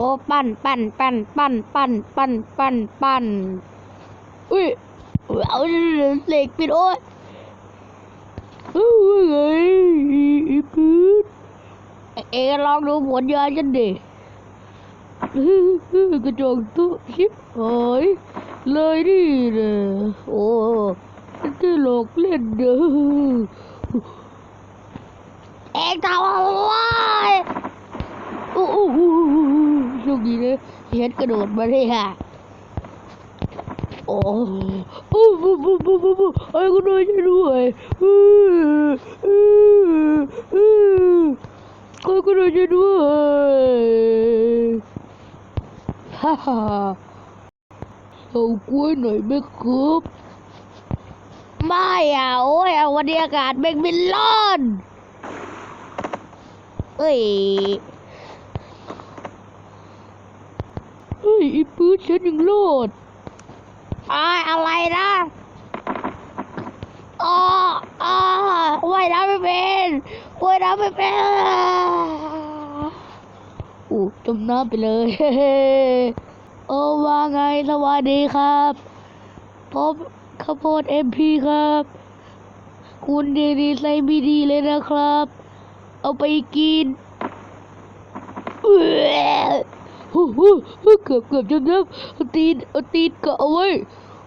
อ้ปั้นปั้นปั้นปั้นปั้นปั้นปั้นปั้นอุ้ยเอาเหล็กปิดโอ้ยเฮ้ยไงปืดเอ็งลองดูผลยาฉันดิกระจกตุ๊ชิบหายเลยนี่ยโอ้ฉันจะหลอกเล่นเด้อเอ็งทำอะไรโอ้ ฉันกระโดดมาได้ค่ะ โอ้โอ้บูบูบูบูบูไอ้ก็ด้วยช่วยด้วยอืออืออือไอ้ก็ด้วยช่วยด้วยฮ่าฮ่าเอากล้วยหน่อยไหมครับไม่อะโอ้ยเอาวันนี้อากาศแม่งเป็นร้อนเอ้ย เฮ้ยอีปืนฉันยังรอดอายอะไรนะอ๋ออ๋อว่ายน้ำไม่เป็นว่ายน้ำไม่เป็นอู้จมน้ำไปเลยโอ้ว่าไงสวัสดีครับผมข้าวโพดเอ็มพีครับ คุณดีดีใส่ไม่ดีเลยนะครับ เอาไปกินเอ้ย ฮู้ฮู้ฮู้เกือบเกือบจนน้ำเอาตีนเอาตีนเกาะเอาไว้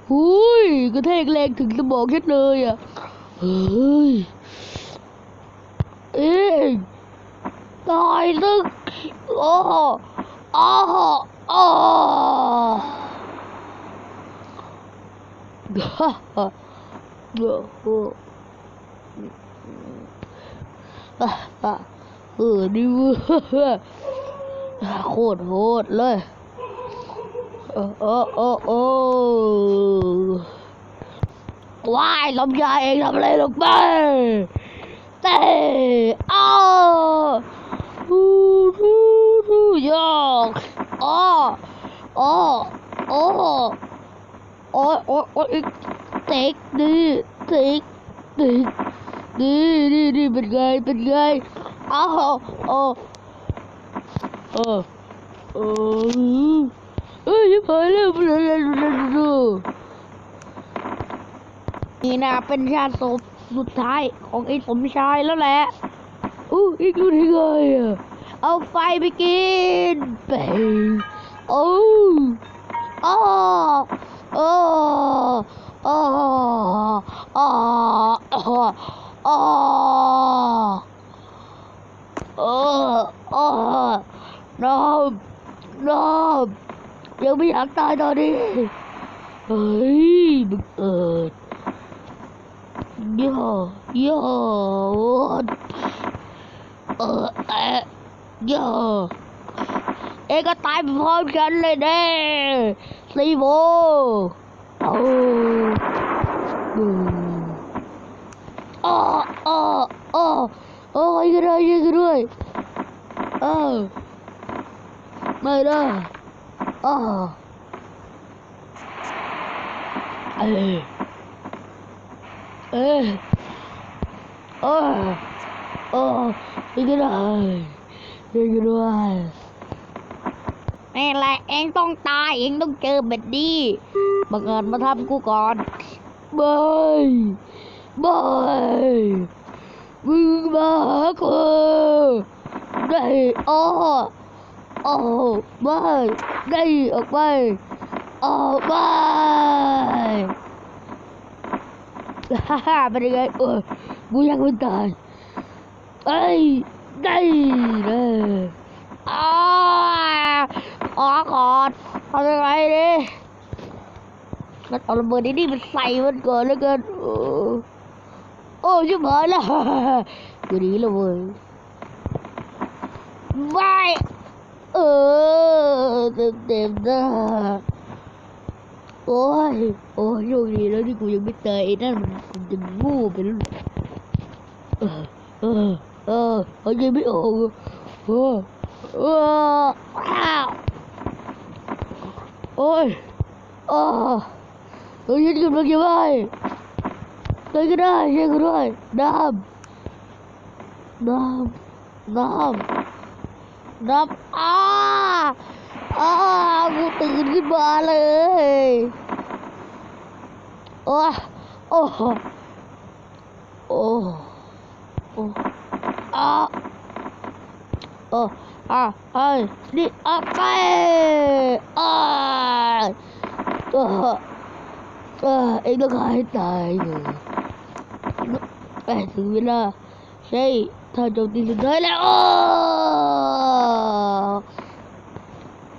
หุยกระแทกแรงถึงสมองฉันเลยอะเฮ้ยเอ้ยตายลึกโอ้อ้ออ้อฮ่าฮ่าโอ้โหฮ่าฮ่าเออนี่เว้ย โคตรโหดเลย โอ้โอ้โอ้โอ้ว้ายลำยาเองทำอะไรลงไปเต้อ้าวฮู้ฮู้ฮู้ยอกอ้ออ้ออ้โอ้โอ้โอ้อีกเต็กดีเต็กดีดีดีดีเป็นไงเป็นไงอ้าวโอ้ เออเออเอ้ยพอแล้วพอแล้วนี่นะเป็นชาติศพสุดท้ายของไอ้สมชายแล้วแหละอู้อีกอยู่ที่ไงอะเอาไฟไปกินไปโอ้โอ้โอ้โอ้โอ้โอ้โอ้โอ้ โอ้น้ำน้ำยังไม่อยากตายตอนนี้ เฮ้ยมึงเอิดย่อย่อเออเอะย่อเอ็ก็ตายไปพร้อมกันเลยเด้ซีโบโอ้อืมอ้ออ้ออ้โอ้ยก็ได้ช่วยกันด้วยเออ ไม่ได้อ้อเออเออเออเออช่วยกันได้ช่วยกันด้วยนี่แหละเองต้องตายเองต้องเจอแบบนี้บังเอิญมาทำกูก่อนบายบายมึงมาหากูได้อ้อ อ้อไม่ได้ออกไปออกไปฮ่าฮ่าเป็นยังไงเออกูยังไม่ตายเอ้ยได้เลยอ้าออกก่อนทำยังไงดิมันเอาระเบิดไอ้นี่มันใส่มันก่อนแล้วกันโอ้โอ้ชิบหายแล้วกูหนีแล้วเว้ยไม่ เออเต็มเต็มๆนะโอ้ย โอ้ยโชคดีแล้วที่กูยังไม่ตายไอ้นั่นมันคงจะโงูไปแล้วเออเออเออเอาใจไม่ออกอะเออเอออ้าวโอ้ยอ้าเฮ้ยฉันกำลังจะไปไปก็ได้ช่วยกูด้วยน้ำน้ำน้ำ น้ำอ้าอ้ากูตื่นขึ้นมาเลยโอ้โอ้โอ้โอ้อ้าโอ้อะเอ้ยนี่อะไปอ่าเออเออเอ็งต้องขายตายเลยไปถึงเวลาใช่ ถ้าโจมตีสุดท้ายแล้วโอ้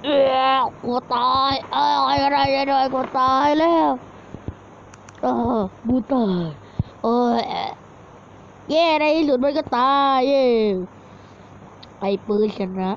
เออกูตายเอ้ยอะไรอะไรกูตายแล้วเออกูตายโอ้ยแย่ในที่สุดมันก็ตายเย่ไอ้ปืนชนะ